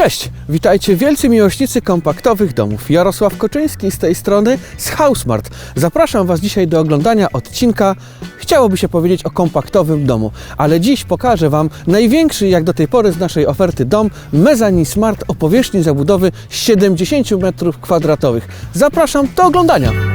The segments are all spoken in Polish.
Cześć, witajcie wielcy miłośnicy kompaktowych domów. Jarosław Koczyński z tej strony z Housemart. Zapraszam Was dzisiaj do oglądania odcinka, chciałoby się powiedzieć o kompaktowym domu, ale dziś pokażę Wam największy jak do tej pory z naszej oferty dom Mezzanine Smart o powierzchni zabudowy 70 m2. Zapraszam do oglądania.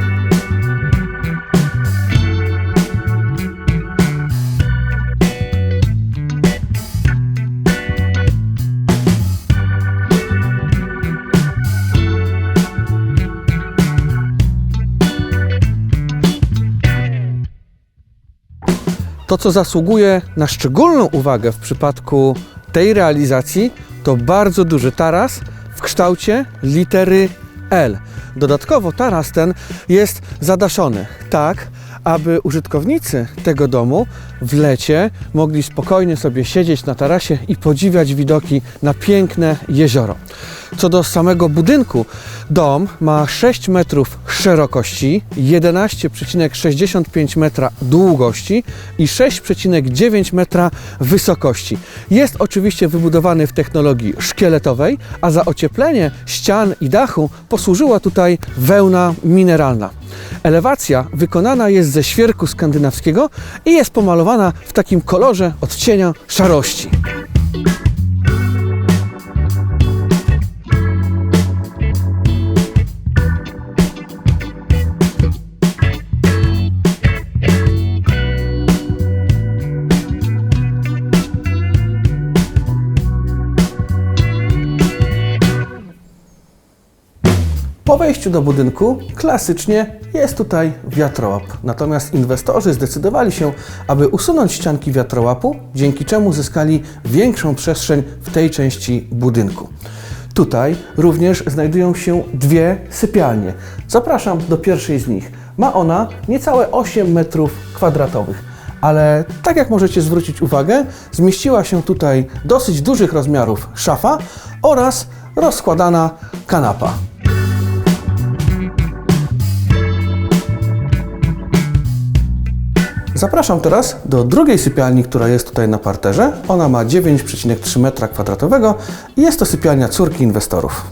To, co zasługuje na szczególną uwagę w przypadku tej realizacji, to bardzo duży taras w kształcie litery L. Dodatkowo taras ten jest zadaszony tak, aby użytkownicy tego domu w lecie mogli spokojnie sobie siedzieć na tarasie i podziwiać widoki na piękne jezioro. Co do samego budynku, dom ma 6 metrów szerokości, 11,65 metra długości i 6,9 metra wysokości. Jest oczywiście wybudowany w technologii szkieletowej, a za ocieplenie ścian i dachu posłużyła tutaj wełna mineralna. Elewacja wykonana jest ze świerku skandynawskiego i jest pomalowana w takim kolorze odcienia szarości. Po wejściu do budynku klasycznie jest tutaj wiatrołap. Natomiast inwestorzy zdecydowali się, aby usunąć ścianki wiatrołapu, dzięki czemu zyskali większą przestrzeń w tej części budynku. Tutaj również znajdują się dwie sypialnie. Zapraszam do pierwszej z nich. Ma ona niecałe 8 metrów kwadratowych. Ale tak jak możecie zwrócić uwagę, zmieściła się tutaj dosyć dużych rozmiarów szafa oraz rozkładana kanapa. Zapraszam teraz do drugiej sypialni, która jest tutaj na parterze. Ona ma 9,3 m2 i jest to sypialnia córki inwestorów.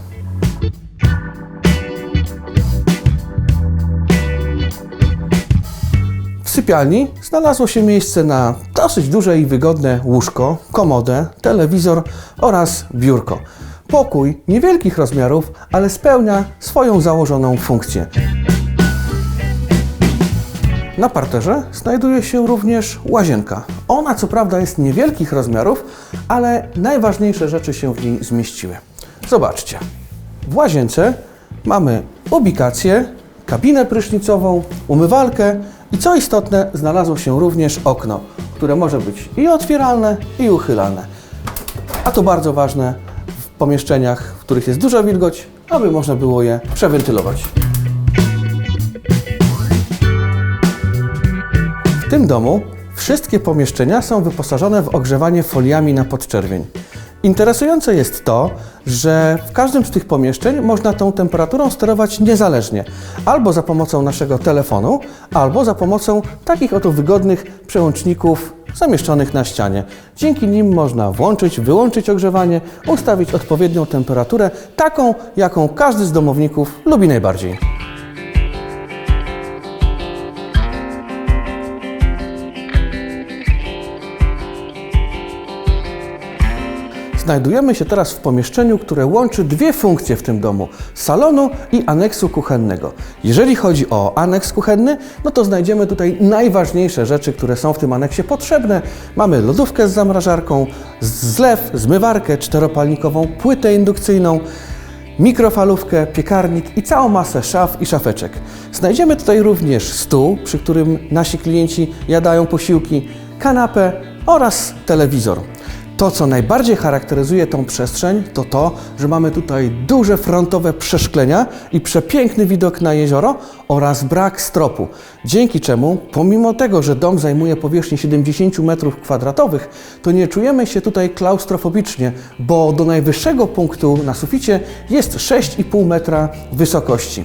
W sypialni znalazło się miejsce na dosyć duże i wygodne łóżko, komodę, telewizor oraz biurko. Pokój niewielkich rozmiarów, ale spełnia swoją założoną funkcję. Na parterze znajduje się również łazienka. Ona co prawda jest niewielkich rozmiarów, ale najważniejsze rzeczy się w niej zmieściły. Zobaczcie. W łazience mamy ubikację, kabinę prysznicową, umywalkę i co istotne, znalazło się również okno, które może być i otwieralne, i uchylane. A to bardzo ważne w pomieszczeniach, w których jest duża wilgoć, aby można było je przewentylować. Tym domu wszystkie pomieszczenia są wyposażone w ogrzewanie foliami na podczerwień. Interesujące jest to, że w każdym z tych pomieszczeń można tą temperaturą sterować niezależnie, albo za pomocą naszego telefonu, albo za pomocą takich oto wygodnych przełączników zamieszczonych na ścianie. Dzięki nim można włączyć, wyłączyć ogrzewanie, ustawić odpowiednią temperaturę, taką, jaką każdy z domowników lubi najbardziej. Znajdujemy się teraz w pomieszczeniu, które łączy dwie funkcje w tym domu: salonu i aneksu kuchennego. Jeżeli chodzi o aneks kuchenny, no to znajdziemy tutaj najważniejsze rzeczy, które są w tym aneksie potrzebne. Mamy lodówkę z zamrażarką, zlew, zmywarkę czteropalnikową, płytę indukcyjną, mikrofalówkę, piekarnik i całą masę szaf i szafeczek. Znajdziemy tutaj również stół, przy którym nasi klienci jadają posiłki, kanapę oraz telewizor. To, co najbardziej charakteryzuje tą przestrzeń, to to, że mamy tutaj duże frontowe przeszklenia i przepiękny widok na jezioro oraz brak stropu. Dzięki czemu, pomimo tego, że dom zajmuje powierzchnię 70 m2, to nie czujemy się tutaj klaustrofobicznie, bo do najwyższego punktu na suficie jest 6,5 metra wysokości.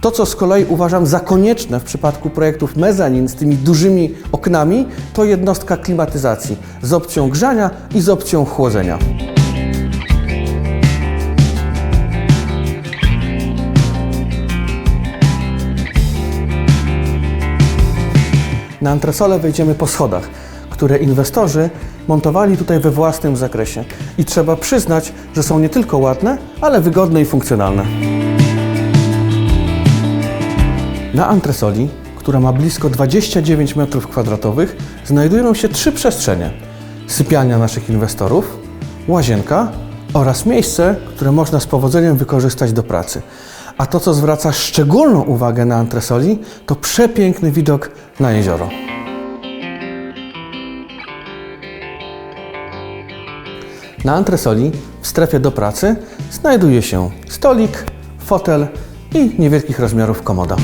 To, co z kolei uważam za konieczne w przypadku projektów mezanin z tymi dużymi oknami, to jednostka klimatyzacji z opcją grzania i z opcją chłodzenia. Na antresolę wejdziemy po schodach, które inwestorzy montowali tutaj we własnym zakresie. I trzeba przyznać, że są nie tylko ładne, ale wygodne i funkcjonalne. Na antresoli, która ma blisko 29 m2, znajdują się trzy przestrzenie: sypialnia naszych inwestorów, łazienka oraz miejsce, które można z powodzeniem wykorzystać do pracy. A to, co zwraca szczególną uwagę na antresoli, to przepiękny widok na jezioro. Na antresoli w strefie do pracy znajduje się stolik, fotel i niewielkich rozmiarów komoda.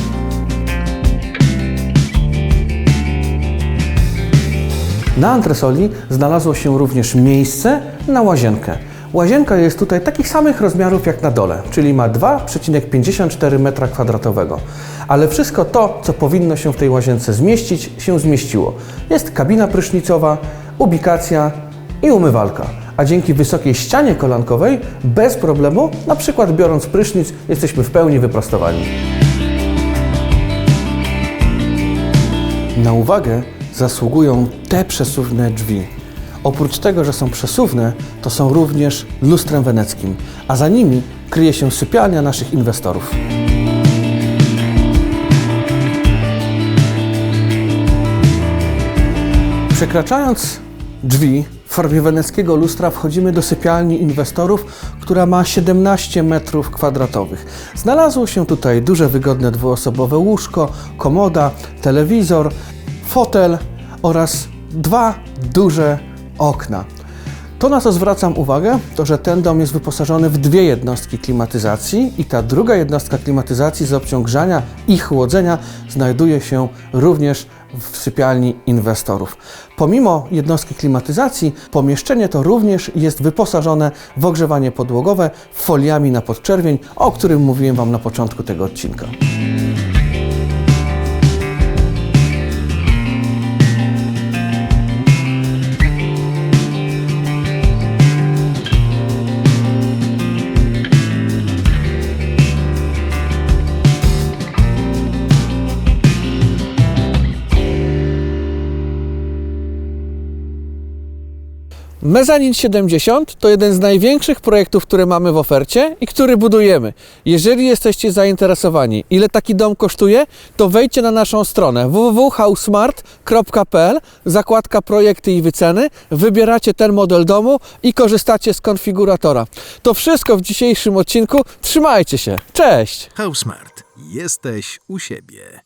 Na antresoli znalazło się również miejsce na łazienkę. Łazienka jest tutaj takich samych rozmiarów jak na dole, czyli ma 2,54 m2. Ale wszystko to, co powinno się w tej łazience zmieścić, się zmieściło. Jest kabina prysznicowa, ubikacja i umywalka. A dzięki wysokiej ścianie kolankowej, bez problemu, na przykład biorąc prysznic, jesteśmy w pełni wyprostowani. Na uwagę zasługują te przesuwne drzwi. Oprócz tego, że są przesuwne, to są również lustrem weneckim, a za nimi kryje się sypialnia naszych inwestorów. Przekraczając drzwi w formie weneckiego lustra wchodzimy do sypialni inwestorów, która ma 17 metrów kwadratowych. Znalazło się tutaj duże, wygodne dwuosobowe łóżko, komoda, telewizor, fotel oraz dwa duże okna. To, na co zwracam uwagę, to że ten dom jest wyposażony w dwie jednostki klimatyzacji i ta druga jednostka klimatyzacji z opcją grzania i chłodzenia znajduje się również w sypialni inwestorów. Pomimo jednostki klimatyzacji, pomieszczenie to również jest wyposażone w ogrzewanie podłogowe foliami na podczerwień, o którym mówiłem Wam na początku tego odcinka. Mezanin 70 to jeden z największych projektów, które mamy w ofercie i który budujemy. Jeżeli jesteście zainteresowani, ile taki dom kosztuje, to wejdźcie na naszą stronę www.housemart.pl, zakładka projekty i wyceny, wybieracie ten model domu i korzystacie z konfiguratora. To wszystko w dzisiejszym odcinku. Trzymajcie się. Cześć! Housemart. Jesteś u siebie.